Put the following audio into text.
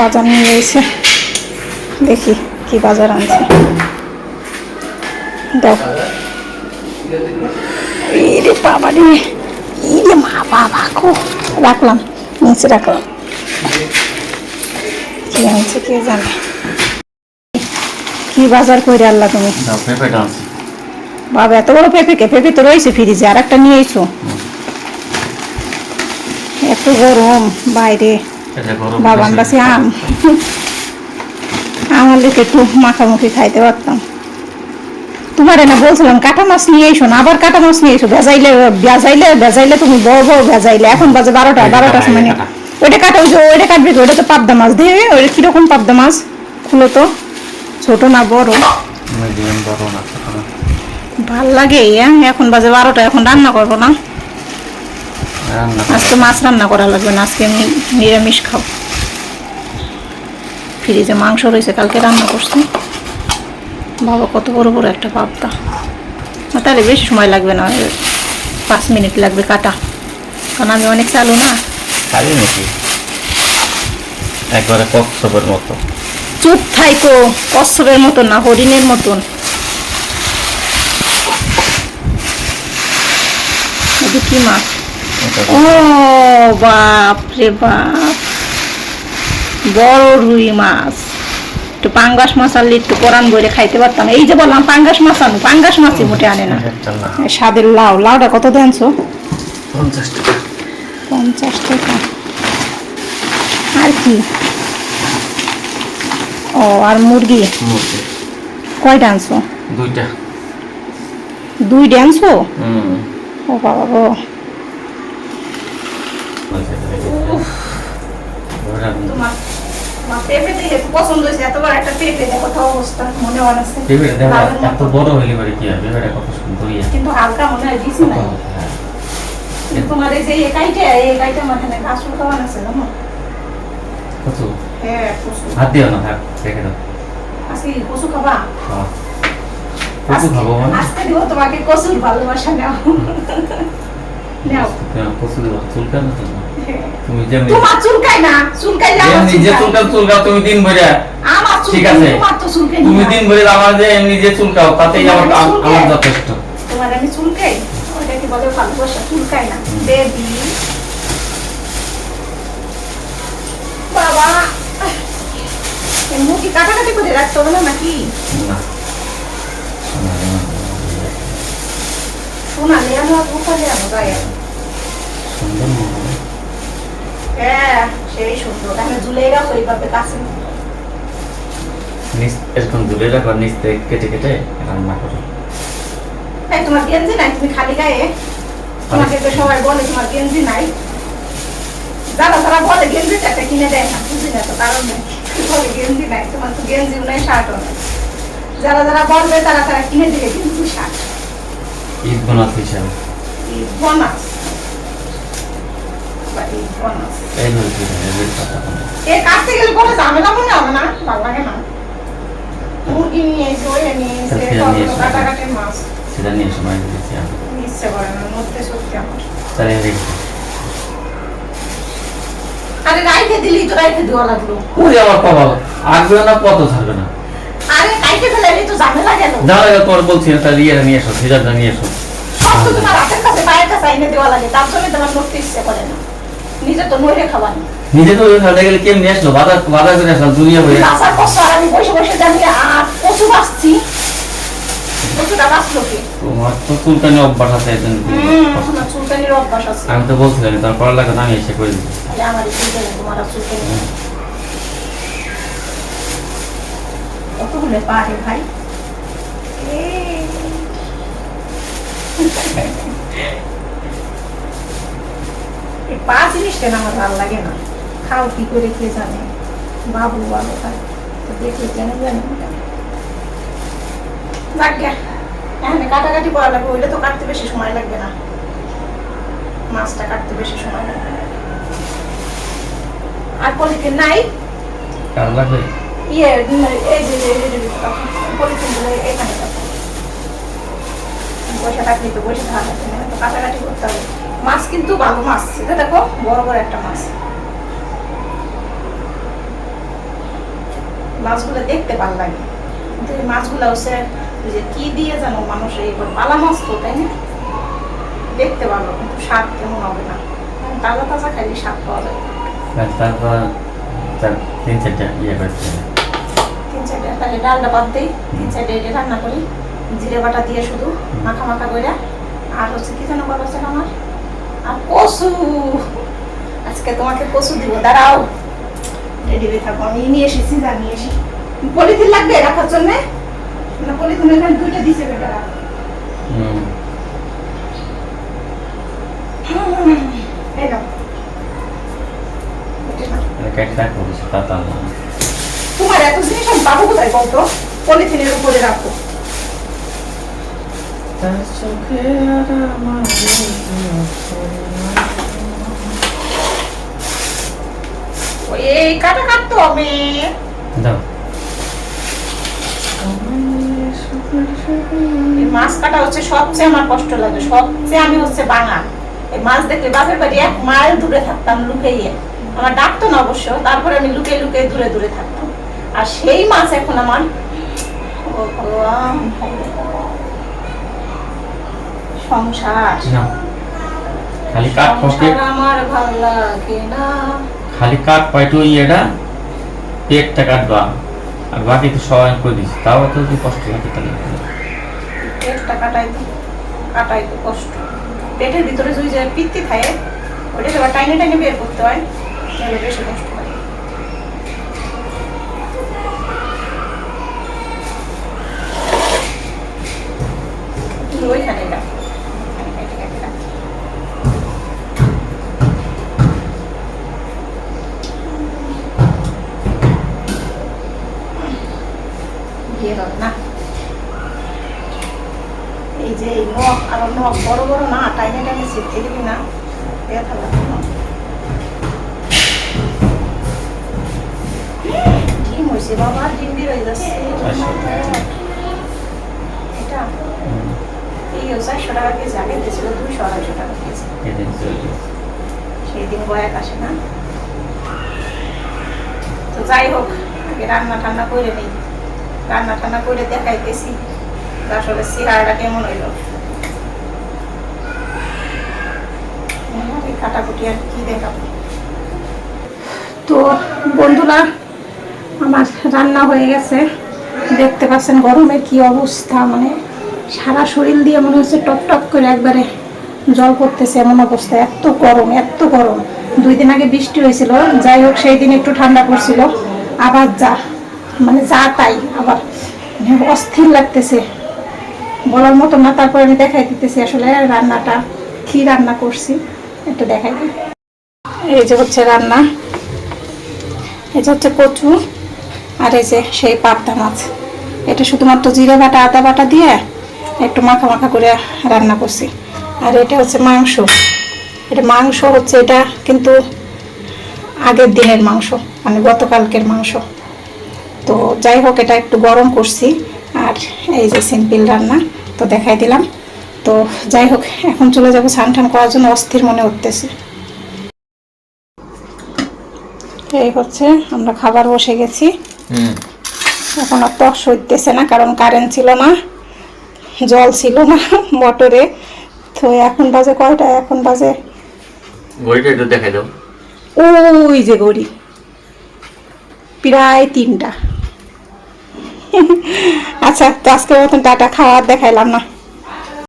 বাজার নিয়ে এসে দেখি কি বাজার আনছে। দাও। এরে বাবা রে। ইরে মা বাবা কো রাখলাম নিচে রাখলাম। কি আনছে কে জানে। কি বাজার করে আল্লাহ তুমি? বাবা এত বড় পেঁপে কে? পেঁপে তো রয়েছে ফ্রিজে আর একটা নিয়ে এসো। এত গরম বাইরে। আম। আমার লিখে একটু মাখামুখি খাইতে পারতাম। তোমার না বলছিলাম কাটা মাছ নিয়ে এসো না আবার কাটা মাছ নিয়ে এসো। ভেজাইলে ভেজাইলে ভেজাইলে তুমি বড় বড় ভেজাইলে। এখন বাজে বারোটা বারোটার সময় নিয়ে- ওইটা কাটা ওই যে ওইটা কাটবে কি? ওইটা তো পাবদা মাছ। দিয়ে ওইটা কীরকম পাবদা মাছ? খুলো তো। ছোট না বড়। ভালো লাগে হ্যাঁ? এখন বাজে বারোটা এখন রান্না করব না? আজকে মাছ রান্না করা লাগবে না আজকে আমি নিরামিষ খাও ফ্রিজে মাংস রয়েছে কালকে রান্না করছি। বাবা কত বড় বড় একটা পাবদা। তাহলে বেশি সময় লাগবে না পাঁচ মিনিট লাগবে কাটা। কারণ আমি অনেক চালু না। নাকি? একবারে কচ্ছপের মতো। চুপ থাইকো কচ্ছপের মতন না হরিণের মতন। কি মাছ? ও বাপ রে বাপ। বড় রুই মাছ। একটু পাঙ্গাস মাছ আনলে একটু পরান বইরে খাইতে পারতাম। এই যে বললাম পাঙ্গাস মাছ আনো পাঙ্গাস মাছই মোটে আনে না। স্বাদের লাউ। লাউটা কত দেনছো পঞ্চাশ টাকা। পঞ্চাশ টাকা। আর কি? ও আর মুরগি? কয়টা আনছো? দুইটা। দুইটা আনছো? ও বাবা গো। এত বড় হইলে পারে কি হবে পেঁপেটা কত সুন্দর কিন্তু হালকা মনে হয় দিছি না হ্যাঁ। তোমার এই যে একাইটা এই একাইটা মাথায় ঘাস উঠাবান আছে জানো কত হ্যাঁ কচু হাত দিও না থাক রেখে দাও আজকে কচু খাবা হ্যাঁ। কচু খাব মানে আজকে দিব তোমাকে কচুর ভালোবাসা নাও নাও কেন, কচু দেবো চুলকান না তোমার? তোমার চুলকাই না চুলকাই না আমার যেমনি যে চুলকায়। চুলকাও চুলকাও তুমি দিন ভরে আমার ঠিক চুলকাই আছে। তোমার তো চুলকাই তুমি না। দিন ভরে আমার যে এমনি যে চুলকাও তাতেই তোমার আমার আমি চুলকাই? আমার যথেষ্ট। তোমার আমি চুলকাই? ওইটা কি বলে ভালোবাসা চুলকাই না। বেবি। বাবা। মুখি কাটাকাটি করে রাখতে হবে না নাকি? শোনা গায়ে। হয়। সেই সুন্দর তাহলে ঝুলেই রাখো কাছে? এরকম দূরে রাখো নিচ থেকে কেটে কেটে রান্না করো এই তোমার গেঞ্জি নাই? তুমি খালি গায়ে? তোমাকে তো সবাই বলে তোমার গেঞ্জি নাই। যারা যারা বলে গেঞ্জি একটা কিনে দেয় না বুঝি না তো কারণ। বলে গেঞ্জি নাই তোমার তো গেঞ্জিও নাই শার্টও নাই। যারা যারা বলবে তারা তারা কিনে দিবে গেঞ্জি শার্ট। ঈদ বোনাস হিসাবে। এই বোনাস? বা এই বোনাস এই হলো কথা এ কাটতে গেলে পরে ঝামেলা মনে হবে না? ভালো লাগে না। মুরগি নিয়ে এসে ওই নিয়ে এসে এসো। কাটাকাটি মাছ। সেটা নিয়ে সময় দিয়েছি আমি। ইচ্ছে করে না মধ্যে সত্যি আমার। চালিয়ে রেখে আরে রাইখে দিলি তো রাইখে দেওয়া লাগল। ওরে আমার কপাল। আসবে না কত থাকবে না। আরে কাইটে ফেলে তো ঝামেলা গেল যা লাগে বলছি না তাহলে ইয়েটা নিয়ে এসো সিজারটা নিয়ে এসো। সব তো তোমার হাতের কাছে পায়ের কাছে এনে দেওয়া লাগে তার জন্য তোমার নড়তে ইচ্ছে করে না। নিজে তো নইরে খাবানি নিজে তো খাতে গেলে কেমনি আসলো? বাজার বাজার করে আসলো দুনিয়া বাসার কষ্ট আর আমি বসে বসে জানি আর কচু বাঁচছি। তোমার তো অভ্যাস আছে একজন। হুম আমার চুলকানির অভ্যাস আছে। আমি তো বলছিলাম পড়ালেখা আমি এসে করে আমার চুলকানি তোমার চুলকানি। কতগুলো পারে ভাই? এই। পা জিনিসটা আমার ভালো লাগে না। খাও কি করে কে জানে? বাবু খায় তো দেখলে কেন জানি। কাটাকাটি করা লাগবে ওইটা তো কাটতে বেশি সময় লাগবে না। মাছটা কাটতে বেশি সময় লাগবে আর পলিথিন নাই? কার লাগবে? ইয়ে এই যে যে- এই যে পলিথিনগুলো এখানে রাখো। বসে থাকলে তো বসে থাকা যাবে না, তো কাটাকাটি করতে হবে। মাছ কিন্তু ভালো মাছ এটা দেখো বড় বড় একটা মাছ। মাছগুলো দেখতে ভালো লাগে। কিন্তু এই মাছগুলো হচ্ছে ওই যে কি দিয়ে জানো মানুষ এই পালা মাছ তো তাই না? দেখতে ভালো কিন্তু স্বাদ কেমন হবে না। তাজা তাজা খাইলে স্বাদ পাওয়া যায়। আর তিন চারটা ইয়ে করছে তিন চারটে তাহলে ডালটা বাদ দিই। তিন চারটে এটা রান্না করি। জিরে বাটা দিয়ে শুধু মাখা মাখা করে আর হচ্ছে কি যেন বলা আমার? কচু আজকে তোমাকে কচু দিব দাঁড়াও। রেডি হয়ে থাকব আমি নিয়ে এসেছি যা নিয়ে এসি। পলিথিন লাগবে রাখার জন্য? না পলিথিন এখানে দুইটা দিছে বেটারা তোমার এত জিনিস আমি পাবো কোথায় বলতো পলিথিনের উপরে রাখো। তার চোখে আর আমার এই কাটা কাটতো আমি। দাও। মাছ কাটা হচ্ছে সবচেয়ে আমার কষ্ট লাগে সবচেয়ে আমি হচ্ছে বাঙাল। এই মাছ দেখলে বাপের বাড়ি এক মাইল দূরে থাকতাম লুকিয়ে আমার ডাকতো না অবশ্য তারপরে আমি লুকিয়ে লুকিয়ে দূরে দূরে থাকতাম। আর সেই মাছ এখন আমার সংসার। আমার ভালো লাগে না। খালি কাঠ পাইটু ইয়েটা পেটটা কাটবা, আর বাকি তো সবাই করে দিচ্ছি তাও তো যদি কষ্ট লাগে তাহলে পেটটা কাটাই তো কাটাই তো কষ্ট। পেটের ভিতরে যদি যে পিত্তি থাকে ওটা সবার টাইনে টাইনে বের করতে হয়, তাহলে বেশি কষ্ট হয়। ওইখানে কেটে কেটে রাখো। দিয়ে দাও না এই যে এই নখ আর নখ বড় বড় না টাইনে টাইনে ছিটকে দিবি না। ব্যথা লাগবে না ডিম হয়েছে বাবা ডিম বের হয়ে যাচ্ছে। এটা এই চারশো টাকা কেজি আগে দিয়েছিল দুইশো আড়াইশো টাকা কেজি। সেই দিন বয়াক আসে না। তো যাই হোক আগে রান্না টান্না করে নেই। রান্না টান্না করে দেখাইতেছি। আসলে সিরাটা কেমন হইল? কাটাকুটি আর কি দেখাবো। তো বন্ধুরা, আমার রান্না হয়ে গেছে। দেখতে পাচ্ছেন গরমের কি অবস্থা মানে সারা শরীর দিয়ে মনে হচ্ছে টপ টপ করে একবারে জল পড়তেছে এমন অবস্থা। এত গরম এত গরম। দুই দিন আগে বৃষ্টি হয়েছিল, যাই হোক সেই দিন একটু ঠান্ডা পড়ছিল। আবার যা মানে যা তাই, আবার অস্থির লাগতেছে। বলার মতো না, তারপর আমি দেখাই দিতেছি আসলে রান্নাটা, কি রান্না করছি। একটু দেখাই দিই এই যে হচ্ছে রান্না। এই যে হচ্ছে কচু আর এই যে সেই পাবদা মাছ। এটা শুধুমাত্র জিরে বাটা, আদা বাটা দিয়ে একটু মাখা মাখা করে রান্না করছি। আর এটা হচ্ছে মাংস। এটা মাংস হচ্ছে, এটা কিন্তু আগের দিনের মাংস মানে গতকালকের মাংস। তো যাই হোক, এটা একটু গরম করছি। আর এই যে সিম্পল রান্না, তো দেখাই দিলাম। তো যাই হোক এখন চলে যাব স্নান টান করার জন্য অস্থির মনে উঠতেছে। এই হচ্ছে আমরা খাবার বসে গেছি। এখন আর টক সইতেছে না কারণ কারেন্ট ছিল না জল ছিল না মোটরে। তো এখন বাজে কয়টা এখন বাজে ঘড়িটা একটু দেখাই দাও। ওই যে গড়ি প্রায় তিনটা। আচ্ছা তো আজকের মতন টাটা খাওয়ার দেখাইলাম না।